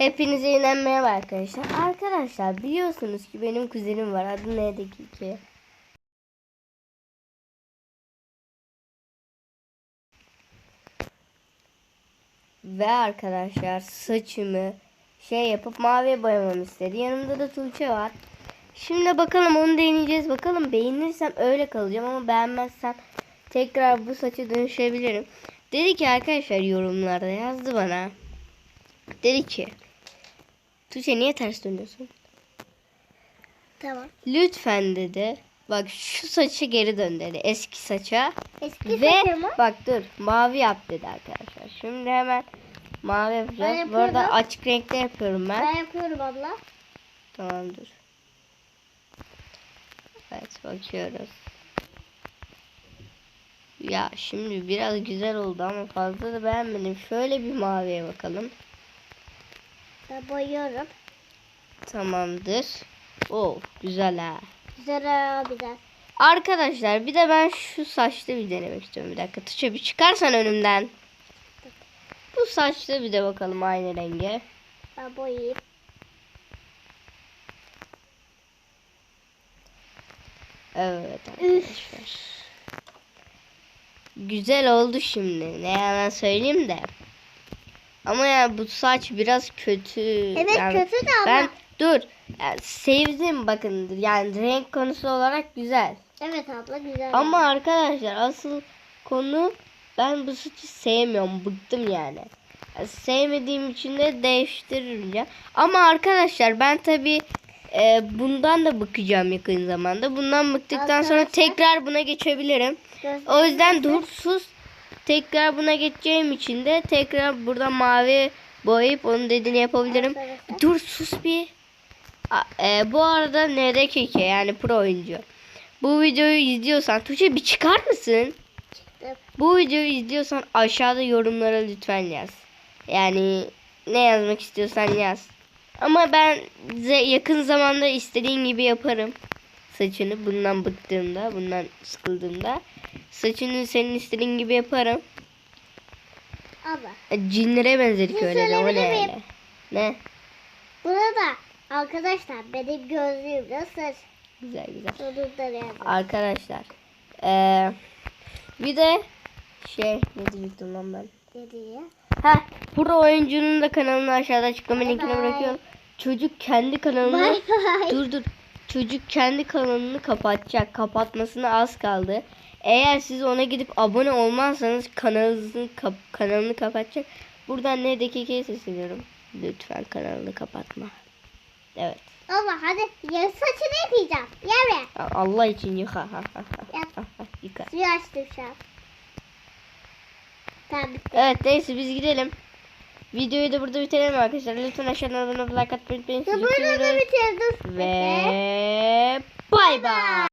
Hepinize yeniden merhaba arkadaşlar. Arkadaşlar biliyorsunuz ki benim kuzenim var. Adı neydi ki? Ve arkadaşlar saçımı şey yapıp maviye boyamamı istedi. Yanımda da Tuğçe var. Şimdi bakalım onu deneyeceğiz. Bakalım beğenirsem öyle kalacağım ama beğenmezsem tekrar bu saça dönüşebilirim. Dedi ki arkadaşlar yorumlarda yazdı bana. Dedi ki Tuğçe niye ters dönüyorsun? Tamam. Lütfen dedi. Bak şu saçı geri dön dedi. Eski saça. Eski Ve saçımı bak dur mavi yap dedi arkadaşlar. Şimdi hemen mavi yapacağız. Ben Bu arada yapıyorum. açık renkte yapıyorum ben. ben yapıyorum abla. Tamam dur. Evet bakıyoruz. Ya şimdi biraz güzel oldu ama fazla da beğenmedim. Şöyle bir maviye bakalım. Ben boyuyorum. Tamamdır. Oh güzel ha. Güzel ha, güzel. Arkadaşlar bir de ben şu saçta bir denemek istiyorum. Bir dakika Tuğçe bir çıkarsan önümden. Bu saçta bir de bakalım aynı renge. Ben boyayayım. Evet arkadaşlar. Güzel oldu şimdi. Ne yalan söyleyeyim de. Ama ya bu saç biraz kötü. Evet Yani kötü de abla. Ben dur. Yani sevdim bakın. Yani renk konusu olarak güzel. Evet abla güzel. Ama arkadaşlar asıl konu ben bu saçı sevmiyorum. Bıktım yani. Yani Sevmediğim için de değiştiririm ya. Ama arkadaşlar ben tabi bundan da bıkacağım yakın zamanda. Bundan bıktıktan sonra Arkadaşlar- tekrar buna geçebilirim. O yüzden dur sus. Tekrar buna geçeceğim için de tekrar burada mavi boyayıp onun dediğini yapabilirim. Dur sus bir. A- e, bu arada NRKK yani pro oyuncu. Bu videoyu izliyorsan Tuğçe bir çıkar mısın? Çıktım. Bu videoyu izliyorsan aşağıda yorumlara lütfen yaz. Yani ne yazmak istiyorsan yaz. Ama ben yakın zamanda istediğin gibi yaparım. Saçını bundan bıktığımda, bundan sıkıldığımda. Saçını senin istediğin gibi yaparım. Abla. E, Cinlere benzedik öyle de o ne öyle. Ne? Burada arkadaşlar benim gözlüğüm nasıl? Güzel güzel. Arkadaşlar. eee, bir de şey ne diyecektim lan ben. Dedi ya. Ha, pro oyuncunun da kanalını aşağıda açıklama Bye linkine bye. bırakıyorum. Çocuk kendi kanalını Bay bay. dur dur. Çocuk kendi kanalını kapatacak. Kapatmasına az kaldı. Eğer siz ona gidip abone olmazsanız kanalınızın kap- kanalını kapatacak. Buradan ne dakikaya sesleniyorum. Lütfen kanalını kapatma. Evet. Abla hadi ya saçını yıkayacağım. Yeme. Allah için yıka. Yıka. Suyu açtım şu an. Tamam. Evet neyse biz gidelim. Videoyu da burada bitirelim arkadaşlar. Lütfen aşağıdan abone olup like atmayı unutmayın. Sizi bitirdim. Ve bay bay.